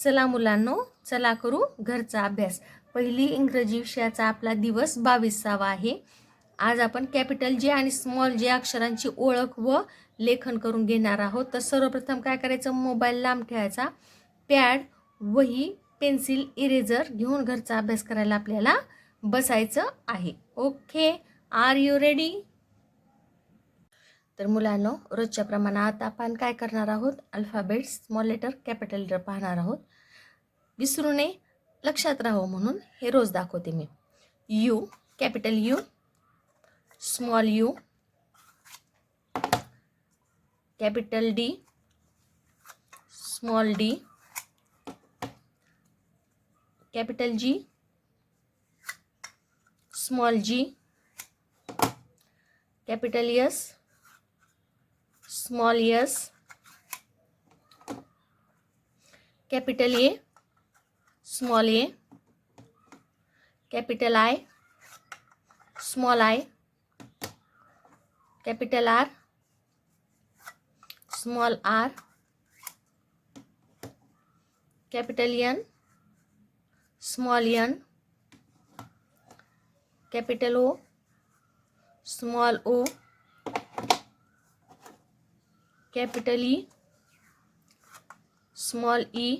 चला मुलांनो चला करू घरचा अभ्यास. पहिली इंग्रजी विषयाचा आपला दिवस बावीसावा आहे. आज आपण कॅपिटल जे आणि स्मॉल जे अक्षरांची ओळख व लेखन करून घेणार आहोत. तर सर्वप्रथम काय करायचं? मोबाईल लांब ठेवायचा. पॅड वही पेन्सिल इरेझर घेऊन घरचा अभ्यास करायला आपल्याला बसायचं आहे. Okay are you ready? तर मुलांनो रोजच्या प्रमाणात आपण काय करणार आहोत? Alphabet small letter capital letter पाहणार आहोत. विसरू नये. लक्षात राहावं म्हणून हे रोज दाखवते मी. U capital U small U capital D small D capital G small G capital S small S capital A small A capital I small I capital R small R capital N small N capital O small O capital E small E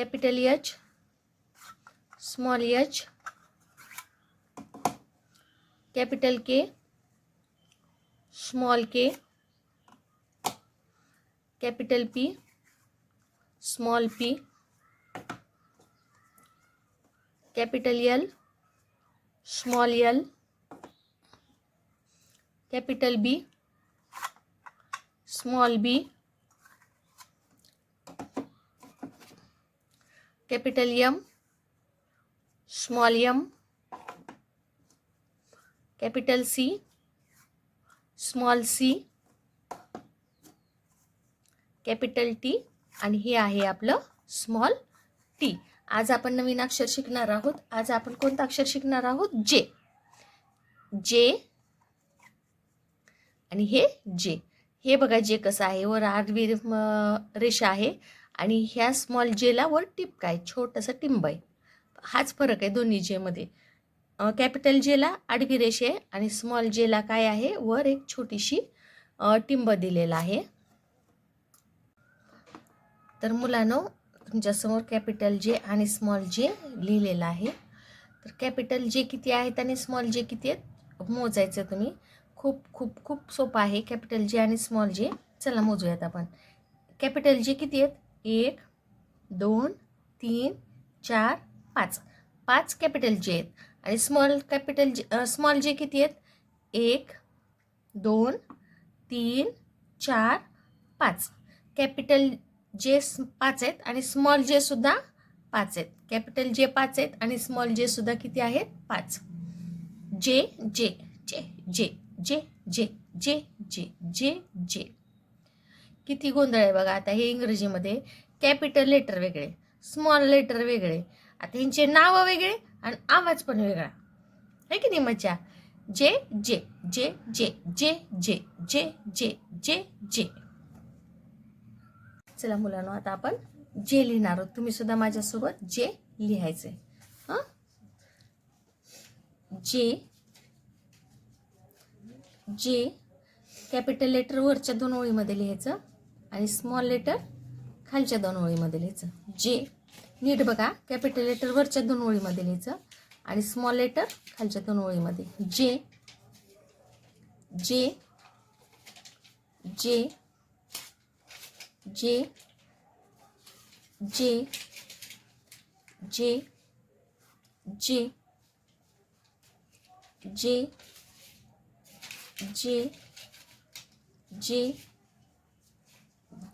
capital H small H capital K small K capital P small P capital L small L capital B small B capital M small M capital C small C capital T आणि हे आहे आपलं small T. आज आपण नवीन अक्षर शिकणार आहोत. आज आपण कोणतं अक्षर शिकणार आहोत? जे. जे आणि हे जे. हे बघा जे कसं आहे. वर आडवी रेषा आहे. आणि ह्या स्मॉल जेला वर टिपका आहे छोटंसं टिंब आहे. हाच फरक आहे दोन्ही जेमध्ये. कॅपिटल जेला आडवी रेषे आहे आणि स्मॉल जेला काय आहे? वर एक छोटीशी टिंब दिलेला आहे. तर मुलांनो तुमच्यासमोर कॅपिटल जे आणि स्मॉल जे लिहिलेलं आहे. तर कॅपिटल जे किती आहेत आणि स्मॉल जे किती आहेत? मोजायचं तुम्ही. खूप खूप खूप सोपं आहे कॅपिटल जे आणि स्मॉल जे. चला मोजूयात आपण. कॅपिटल जे किती आहेत? एक दोन तीन चार पाच. पाच कॅपिटल जे आहेत. आणि स्मॉल कॅपिटल जे स्मॉल जे किती आहेत? एक दोन तीन चार पाच. कॅपिटल जे पाच आहेत आणि स्मॉल जे सुद्धा पाच आहेत. कॅपिटल जे पाच आहेत आणि स्मॉल जे सुद्धा किती आहेत? पाच. जे जे जे जे जे जे जे जे जे जे. किती गोंधळ आहे बघा. आता हे इंग्रजीमध्ये कॅपिटल लेटर वेगळे स्मॉल लेटर वेगळे आता ह्यांचे नावं वेगळे आणि आवाज पण वेगळा. आहे की नाही मच्छा जे जे जे जे जे जे जे जे जे जे. चला मुलांनो आता आपण जे लिहिणार आहोत. तुम्ही सुद्धा माझ्यासोबत जे लिहायचंय. हां? जे जे कॅपिटल लेटर वरच्या दोन ओळीमध्ये लिहायचं. आणि स्मॉल लेटर खालच्या दोन ओळीमध्ये लिहायचं जे नीट बघा कॅपिटल लेटर वरच्या दोन ओळीमध्ये लिहायचं आणि स्मॉल लेटर खालच्या दोन ओळीमध्ये जे जे जे जे जे जे जे जे जे जे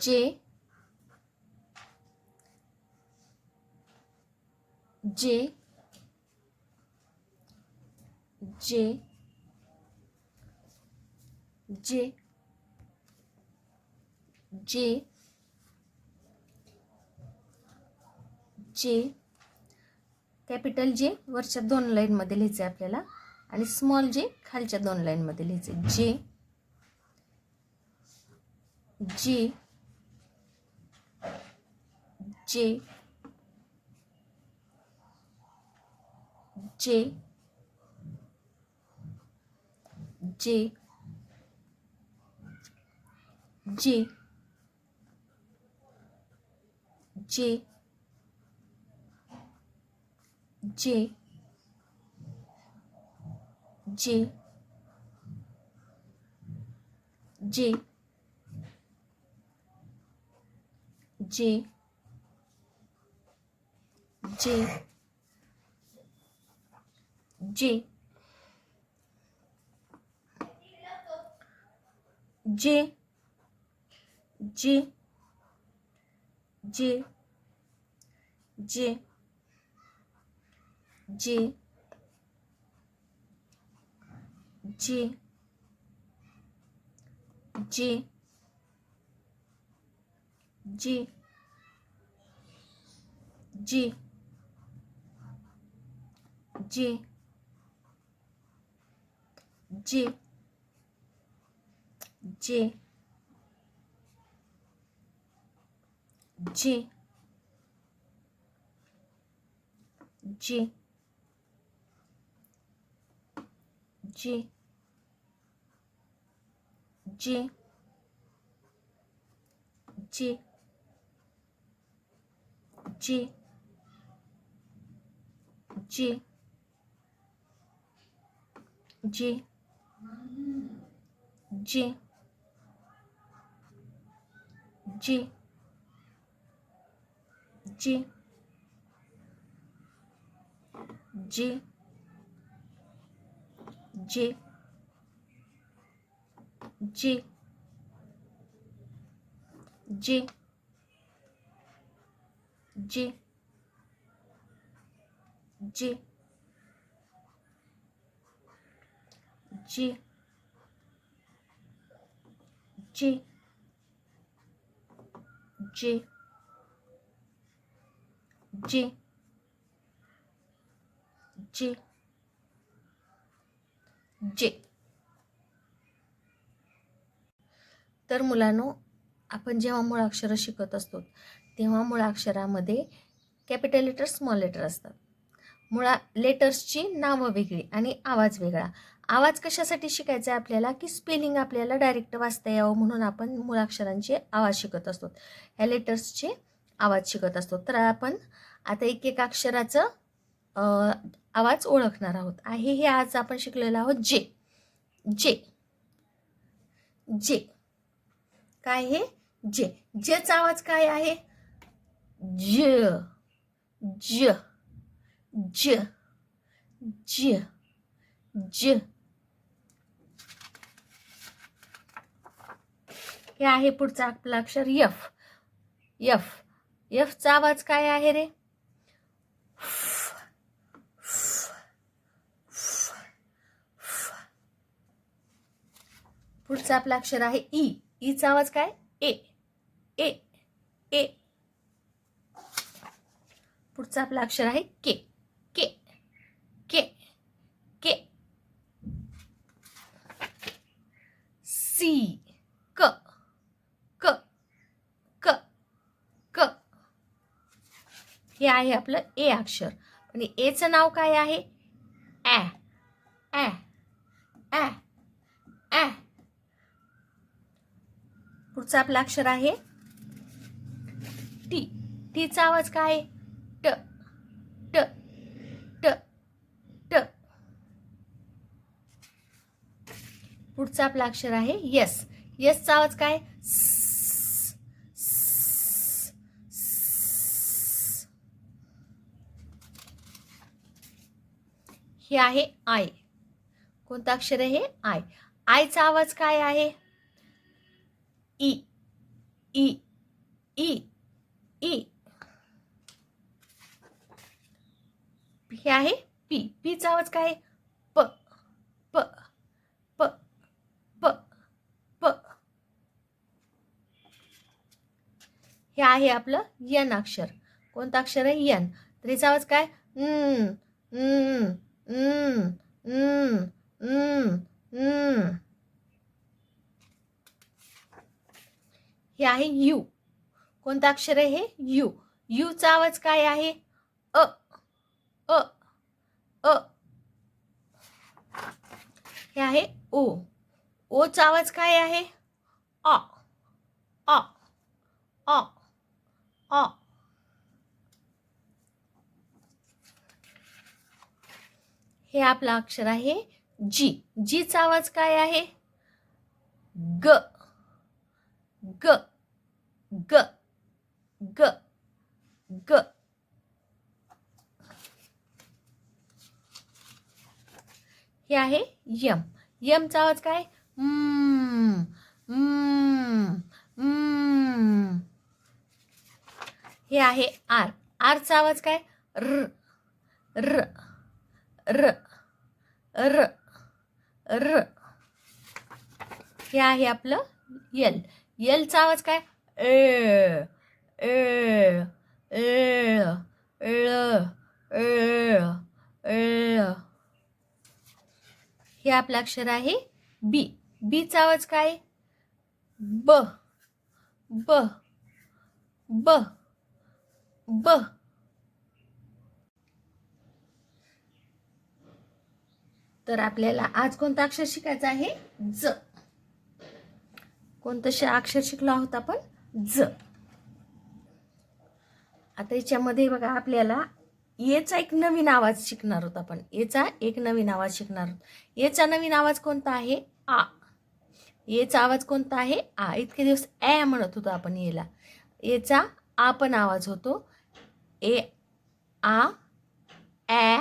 जे जे जे जे जे जे कॅपिटल जे वरच्या दोन लाईनमध्ये लिहायचं आहे आपल्याला आणि स्मॉल जे खालच्या दोन लाईनमध्ये लिहायचं जे जे जे जे जे जे जे जे जे जे जे G G G G G G G G G G G J. J. J. J. J. J. J. J. J. G जे जे जे जे जे जे जे जे जे जे जे. जे. जे. जे. जे. जे. तर मुलांनो आपण जेव्हा मुळाक्षरं शिकत असतो तेव्हा मुळाक्षरामध्ये कॅपिटल लेटर स्मॉल लेटर असतात. मुळा लेटर्सची नावं वेगळी आणि आवाज वेगळा. आवाज कशासाठी शिकायचा आहे आपल्याला? की स्पेलिंग आपल्याला डायरेक्ट वाचता यावं म्हणून आपण मुळाक्षरांचे आवाज शिकत असतो. ह्या लेटर्सचे आवाज शिकत असतो. तर आपण आता एक एक अक्षराचं आवाज ओळखणार आहोत. आहे हे आज आपण शिकलेलो आहोत. जे. जे. जे. काय हे? जे. जेचा आवाज काय आहे? ज. ज. ज. ज. ज. हे आहे पुढचा आपला अक्षर यफ यफ यफचा आवाज काय आहे रे? पुढचा आपला अक्षर आहे e. e ई ईचा आवाज काय? ए ए ए पुढचा आपला अक्षर आहे के के के के सी क क क क हे आहे आपलं ए अक्षर. आणि एचं नाव काय आहे? ॲ ॲ ॲ ॲ पुढचा आपलं अक्षर आहे? टी. टीचा आवाज काय आहे? ट. ट. ट. ट. पुढचा आपलं अक्षर आहे यस. यसचा आवाज काय स, स, स. हे आहे? आय. कोणतं अक्षर आहे हे? आय. आयचा आवाज काय आहे? ई. ई. ई. ई. हे आहे? पी. पीचा आवाज काय आहे? प. प. प. प. प. हे आहे आपलं यन अक्षर. कोणतं अक्षर आहे? यन. तर याचा आवाज काय? हम्म, Mm, mm, mm, हे आहे यू. कोणतं अक्षर आहे हे? यू. यूचा आवाज काय आहे? अ अ अ. हे आहे ओ. ओचा आवाज काय आहे? अ अ अ अ. हे आपलं अक्षर आहे जी. जीचा आवाज काय आहे? ग. ग. ग. ग. ग. हे आहे यम. यमचा आवाज काय? हे आहे आर. आरचा आवाज काय? र. र. र. र र. हे आहे आपलं यल. यलचा आवाज काय? ए ए ए ळ ळ हे आपलं अक्षर आहे बी. बीचा आवाज काय? ब. ब. ब. ब. तर आपल्याला आज कोणतं अक्षर शिकायचं आहे? ज. कोणतं श अक्षर शिकलो आहोत आपण? ज. आता याच्यामध्ये बघा आपल्याला येचा एक नवीन आवाज शिकणार आहोत आपण. येचा एक नवीन आवाज शिकणार आहोत. येचा नवीन आवाज कोणता आहे? आ. येचा आवाज कोणता आहे? आ. इतके दिवस ए म्हणत होतो आपण येला. येचा आ पण आवाज होतो. ए आ ॲ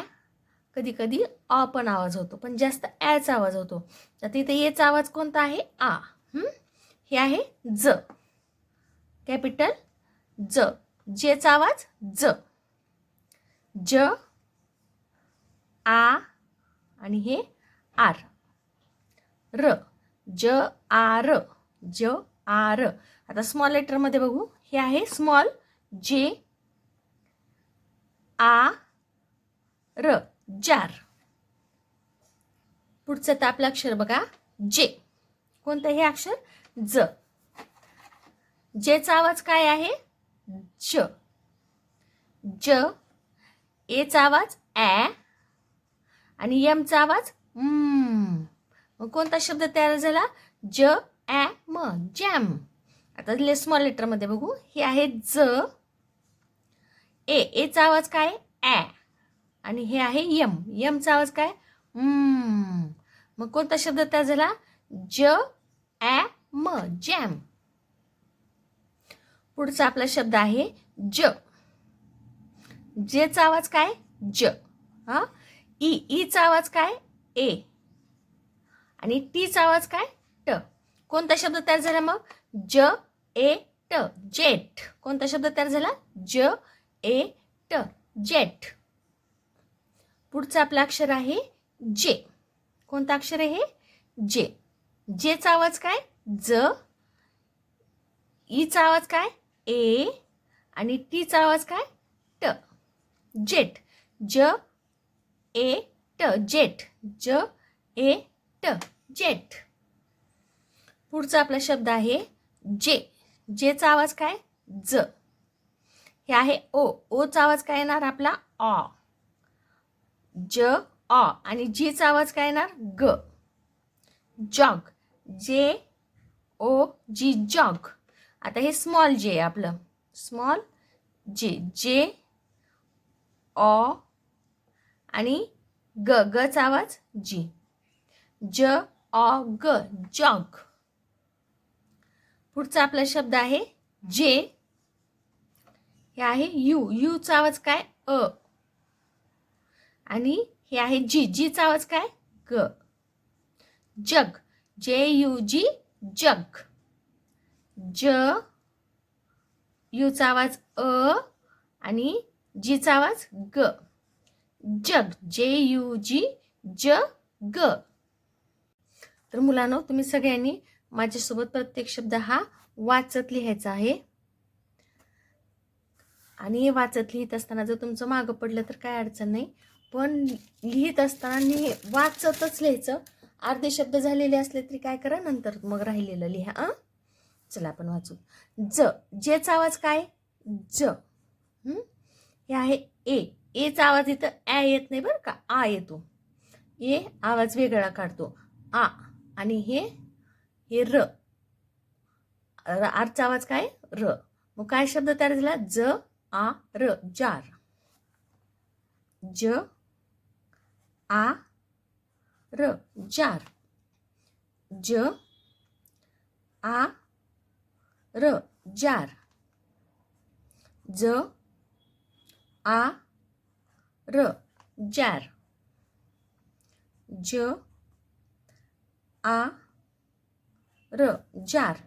कधी कधी अ पण आवाज होतो पण जास्त ॲचा आवाज होतो. तर तिथे येचा आवाज कोणता आहे? आ. हे? आहे ज. कॅपिटल ज. जेचा आवाज ज. ज आ आणि हे आर. र. ज आर ज आर आता स्मॉल लेटरमध्ये बघू. हे आहे स्मॉल जे आ र. जार. पुढचं तर आपलं अक्षर बघा. जे. कोणतं हे अक्षर? ज. जेचा आवाज काय आहे? ज. ज. एचा आवाज ॲ. आणि यमचा आवाज मग कोणता शब्द तयार झाला? ज ॲ म जॅम. आता ले स्मॉल लेटरमध्ये बघू. हे आहे ज. ए एचा आवाज काय? ॲ. आणि हे आहे यम. यमचा आवाज काय? मग कोणता शब्द तयार झाला ज ॲ म जॅम. पुढचा आपला शब्द आहे ज. जेचा आवाज काय? ज. हा? ई ईचा आवाज काय? ए. आणि टीचा आवाज काय? ट. कोणता शब्द तयार झाला मग? ज ए ट जेट कोणता शब्द तयार झाला? ज ए ट जेट पुढचं आपलं अक्षर आहे जे. कोणतं अक्षर आहे हे? जे. जेचा आवाज काय? ज. ईचा आवाज काय? ए. आणि टीचा आवाज काय? ट. जेट. ज. ए. ट. जेट. ज. ए. ट. जेट. पुढचा आपला शब्द आहे जे. जेचा आवाज काय? ज. हे आहे ओ. ओचा आवाज काय येणार? आपला ऑ ज ऑ आणि जीचा आवाज काय येणार? ग. जॉग जे ओ जी जॉग आता हे स्मॉल जे आहे आपलं. स्मॉल जे. जे ऑ आणि ग. गचा आवाज जी. ज ऑ ग. जॉग पुढचा आपला शब्द आहे जे. हे आहे यू. यूचा आवाज काय? अ. आणि हे आहे जी जीचा आवाज काय? ग. जग. जे यू जी जग. ज यूचा आवाज अ आणि जीचा आवाज ग. जग. जे यू जी ज ग. तर मुलांनो तुम्ही सगळ्यांनी माझ्यासोबत प्रत्येक शब्द हा वाचत लिहायचा आहे. आणि हे वाचत लिहित असताना जर तुमचं मागं पडलं तर काय अडचण नाही. पण लिहित असताना वाचतच लिहायचं. अर्धे शब्द झालेले असले तरी काय करा नंतर मग राहिलेलं लिहा अं? चला आपण वाचू. ज जेचा आवाज काय? ज. हे? आहे ए. एचा आवाज इथं ॲ येत नाही बरं का? आ येतो. ए आवाज वेगळा काढतो. आ आणि हे हे र. र- आरचा आवाज काय? र. मग काय शब्द तयार झाला? ज आ र जार. ज આ ર જાર જ આ ર જાર જ આ ર જાર જ આ ર જાર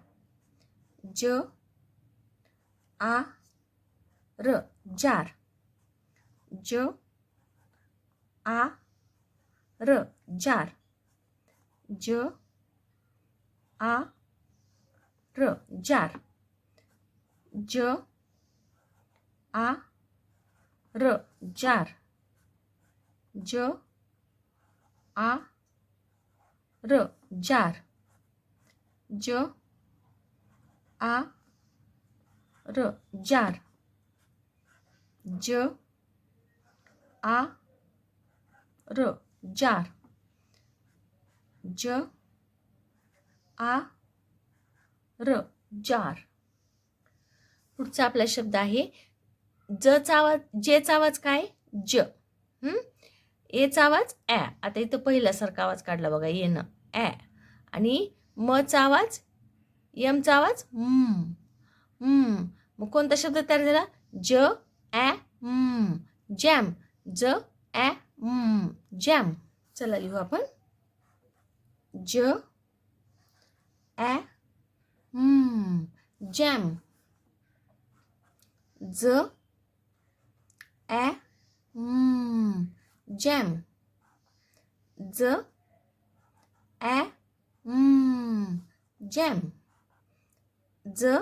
જ આ र જાર જ આ र जार. ज आ र जार. ज आ र जार. ज आ र जार. ज आ र जार. ज आ र जार. ज आ र जार. पुढचा आपला शब्द आहे ज आवाज जेचा आवाज काय? ज. ए एचा आवाज ॲ. आता इथं पहिल्यासारखा आवाज काढला बघा येणं. ॲ. आणि मचा आवाज यमचा आवाज म. मग कोणता शब्द तयार झाला? ज ॲ जॅम. ज ॲ जॅम चला लिहू आपण. ज ॲ जॅम ज ॲ जॅम ज ॲ जॅम ज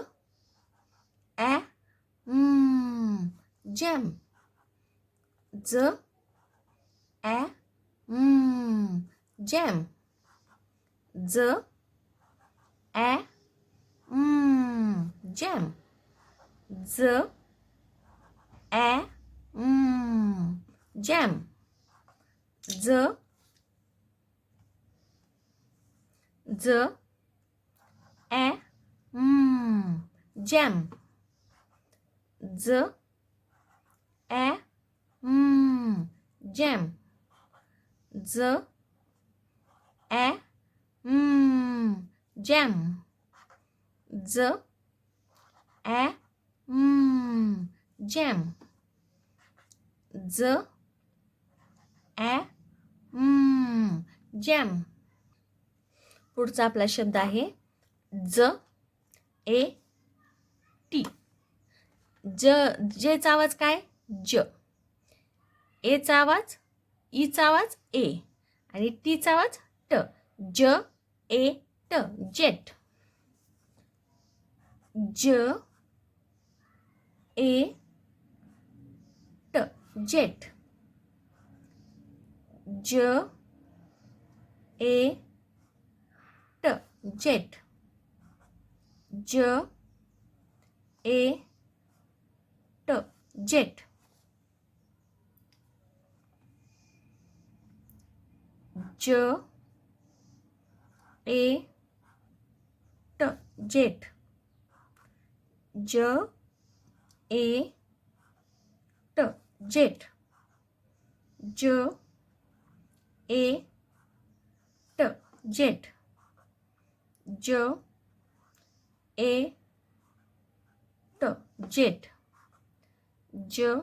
ॲ जॅम ज a mm, gem. Z a mm, gem. Z a mm, gem. Z Z a mm, gem. Z a mm, gem. ज ॲ जॅम mm, ज ॲ जॅम mm, ज ॲ जॅम mm, पुढचा आपला शब्द आहे ज ए टी. ज जेचा आवाज काय? ज. एचा आवाज ईचा आवाज ए आणि टीचा आवाज ट. ज ए ट जेट. ज ए ट जेट. ज ए ट जेट. ज ए ट जेट. ज ए ट जेट ज ए ट जेट ज ए ट जेट ज ए ट जेट ज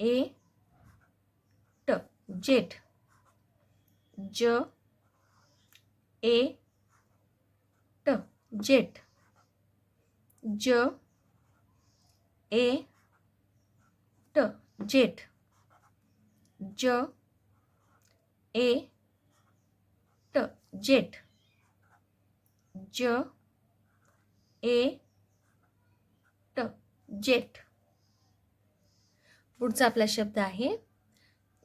ए ट जेट ज ए ट जेट ज ए ट जेट ज ए ट जेट ज ए ट जेट पुढचा आपला शब्द आहे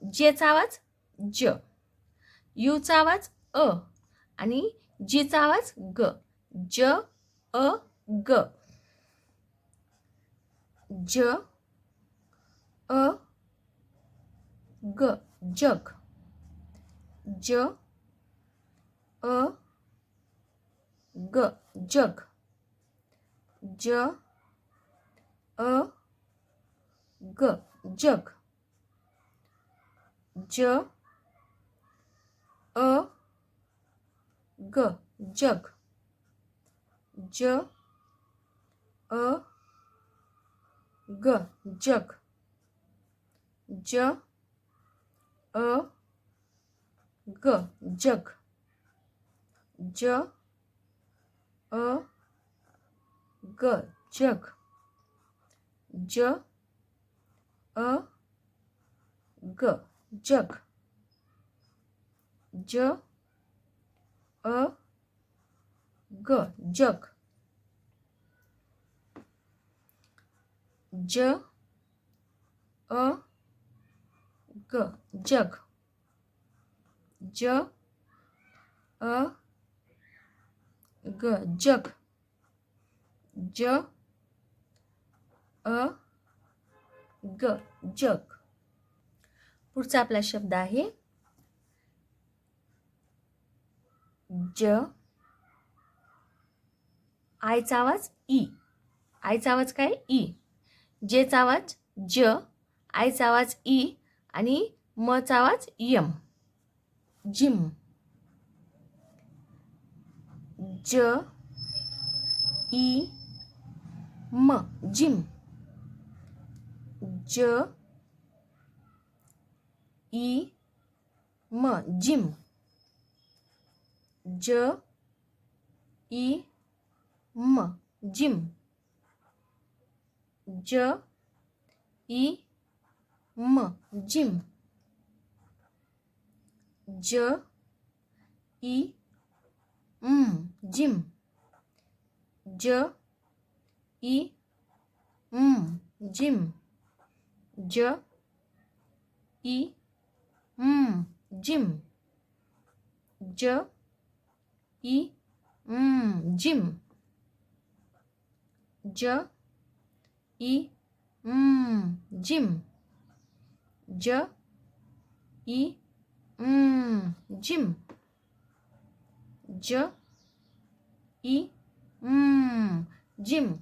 जेचा आवाज ज. यूचा आवाज अ आणि जीचा आवाज ग. ज अ ग. ज अ ग. जग. ज अ ग. जग. ज अ ग. जग. ज અ ગ જગ જ અ ગ જગ જ અ ગ જગ જ અ ગ જગ ज अ ग जग ज अ ग जग. ज अ ग जग. ज अ ग जग. ज अ ग जग. पुढचा आपला शब्द आहे ज आयचा आवाज ई. आयचा आवाज काय? ई. जेचा आवाज ज आयचा आवाज ई आणि मचा आवाज यम. जिम. ज ई म जिम. ज ई म जिम. ಜ ಇ ಮ್ ಜಿಮ್ ಜ ಇ ಮ್ ಜಿಮ್ ಜ ಇ ಮ್ ಜಿಮ್ ಜ ಇ ಮ್ Jim j e m jim j ई? जिम. ज? ई? जिम. ज? ई? जिम. ज? ई? जिम.